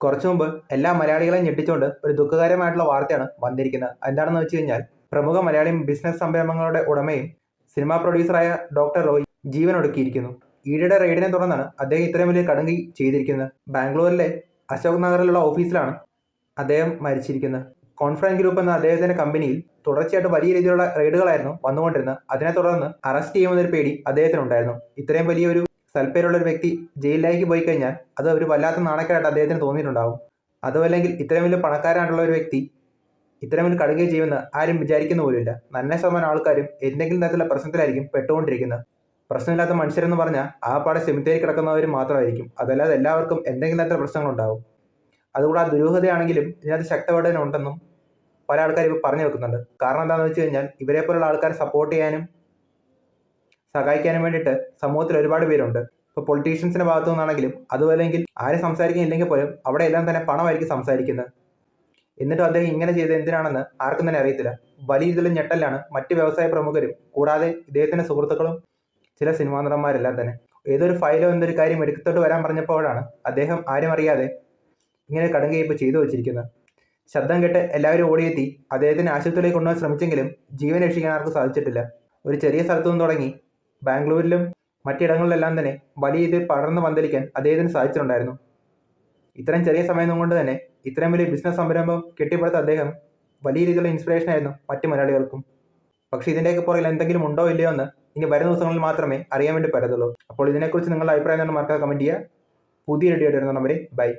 കുറച്ചു മുമ്പ് എല്ലാ മലയാളികളെയും ഞെട്ടിച്ചുകൊണ്ട് ഒരു ദുഃഖകരമായിട്ടുള്ള വാർത്തയാണ് വന്നിരിക്കുന്നത്. എന്താണെന്ന് വെച്ച് കഴിഞ്ഞാൽ പ്രമുഖ മലയാളി ബിസിനസ് സംരംഭങ്ങളുടെ ഉടമയും സിനിമാ പ്രൊഡ്യൂസറായ ഡോക്ടർ റോയ് ജീവൻ ഒടുക്കിയിരിക്കുന്നു ഈയിടെ റെയ്ഡിനെ തുടർന്നാണ് അദ്ദേഹം ഇത്രയും വലിയ കടുങ്കി ചെയ്തിരിക്കുന്നത്. ബാംഗ്ലൂരിലെ അശോക് നഗറിലുള്ള ഓഫീസിലാണ് അദ്ദേഹം മരിച്ചിരിക്കുന്നത്. കോൺഫറൻസ് ഗ്രൂപ്പ് എന്ന അദ്ദേഹത്തിന്റെ കമ്പനിയിൽ തുടർച്ചയായിട്ട് വലിയ രീതിയിലുള്ള റെയ്ഡുകളായിരുന്നു വന്നുകൊണ്ടിരുന്നത്. അതിനെ തുടർന്ന് അറസ്റ്റ് ചെയ്യുമെന്നൊരു പേടി അദ്ദേഹത്തിനുണ്ടായിരുന്നു. ഇത്രയും വലിയൊരു സൽപ്പേരുള്ള ഒരു വ്യക്തി ജയിലിലേക്ക് പോയി കഴിഞ്ഞാൽ അത് ഒരു വല്ലാത്ത നാണക്കേടായിട്ട് അദ്ദേഹത്തിന് തോന്നിയിട്ടുണ്ടാവും. അതുമല്ലെങ്കിൽ ഇത്രയും വലിയ പണക്കാരായിട്ടുള്ള ഒരു വ്യക്തി ഇത്രയും വലിയ കടുകയെ ചെയ്യുമെന്ന് ആരും വിചാരിക്കുന്ന പോലുമില്ല. നല്ല ശതമാനം ആൾക്കാരും എന്തെങ്കിലും തരത്തിലുള്ള പ്രശ്നത്തിലായിരിക്കും പെട്ടുകൊണ്ടിരിക്കുന്നത്. പ്രശ്നമില്ലാത്ത മനുഷ്യരെന്ന് പറഞ്ഞാൽ ആ പാടെ സെമിത്തേരി കിടക്കുന്നവർ മാത്രമായിരിക്കും. അതല്ലാതെ എല്ലാവർക്കും എന്തെങ്കിലും തരത്തിലുള്ള പ്രശ്നങ്ങളുണ്ടാവും. അതുകൂടാതെ ദുരൂഹതയാണെങ്കിലും ഇതിനകത്ത് ശക്തവടന ഉണ്ടെന്നും പല ആൾക്കാരും ഇപ്പോൾ പറഞ്ഞു വെക്കുന്നുണ്ട്. കാരണം എന്താണെന്ന് വെച്ച് കഴിഞ്ഞാൽ ഇവരെ പോലുള്ള ആൾക്കാരെ സപ്പോർട്ട് ചെയ്യാനും സഹായിക്കാനും വേണ്ടിയിട്ട് സമൂഹത്തിൽ ഒരുപാട് പേരുണ്ട്. ഇപ്പോൾ പൊളിറ്റീഷ്യൻസിന്റെ ഭാഗത്തു നിന്നാണെങ്കിലും അതുപോലെങ്കിൽ ആരും സംസാരിക്കുന്നില്ലെങ്കിൽ പോലും അവിടെ എല്ലാം തന്നെ പണമായിരിക്കും സംസാരിക്കുന്നത്. എന്നിട്ടും അദ്ദേഹം ഇങ്ങനെ ചെയ്തത് എന്തിനാണെന്ന് ആർക്കും തന്നെ അറിയത്തില്ല. വലിയ രീതിയിലുള്ള ഞെട്ടലാണ് മറ്റ് വ്യവസായ പ്രമുഖരും കൂടാതെ ഇദ്ദേഹത്തിന്റെ സുഹൃത്തുക്കളും ചില സിനിമാ നടന്മാരെല്ലാം തന്നെ. ഏതൊരു ഫയലോ എന്തൊരു കാര്യം എടുത്തോട്ട് വരാൻ പറഞ്ഞപ്പോഴാണ് അദ്ദേഹം ആരും അറിയാതെ ഇങ്ങനെ കടുങ്കയിപ്പ് ചെയ്തു വെച്ചിരിക്കുന്നത്. ശബ്ദം കേട്ട് എല്ലാവരും ഓടിയെത്തി അദ്ദേഹത്തിന് ആശുപത്രിയിലേക്ക് കൊണ്ടുപോകാൻ ശ്രമിച്ചെങ്കിലും ജീവൻ രക്ഷിക്കാൻ ആർക്കും സാധിച്ചിട്ടില്ല. ഒരു ചെറിയ സ്ഥലത്തു നിന്ന് തുടങ്ങി ബാംഗ്ലൂരിലും മറ്റിടങ്ങളിലെല്ലാം തന്നെ വലിയ രീതിയിൽ പടർന്ന് പന്തലിക്കാൻ അദ്ദേഹത്തിന് സാധിച്ചിട്ടുണ്ടായിരുന്നു. ഇത്രയും ചെറിയ സമയം കൊണ്ട് തന്നെ ഇത്രയും വലിയ ബിസിനസ് സംരംഭം കെട്ടിപ്പടുത്ത അദ്ദേഹം വലിയ രീതിയിലുള്ള ഇൻസ്പിറേഷൻ ആയിരുന്നു മറ്റു മലയാളികൾക്കും. പക്ഷേ ഇതിന്റെയൊക്കെ പുറകിൽ എന്തെങ്കിലും ഉണ്ടോ ഇല്ലയോ എന്ന് ഇനി വരുന്ന ദിവസങ്ങളിൽ മാത്രമേ അറിയാൻ വേണ്ടി പറ്റത്തുള്ളൂ. അപ്പോൾ ഇതിനെക്കുറിച്ച് നിങ്ങളുടെ അഭിപ്രായം തന്നെ മറക്കാതെ കമന്റ് ചെയ്യുക. പുതിയ വീഡിയോ വരുന്ന നമ്പർ ബൈ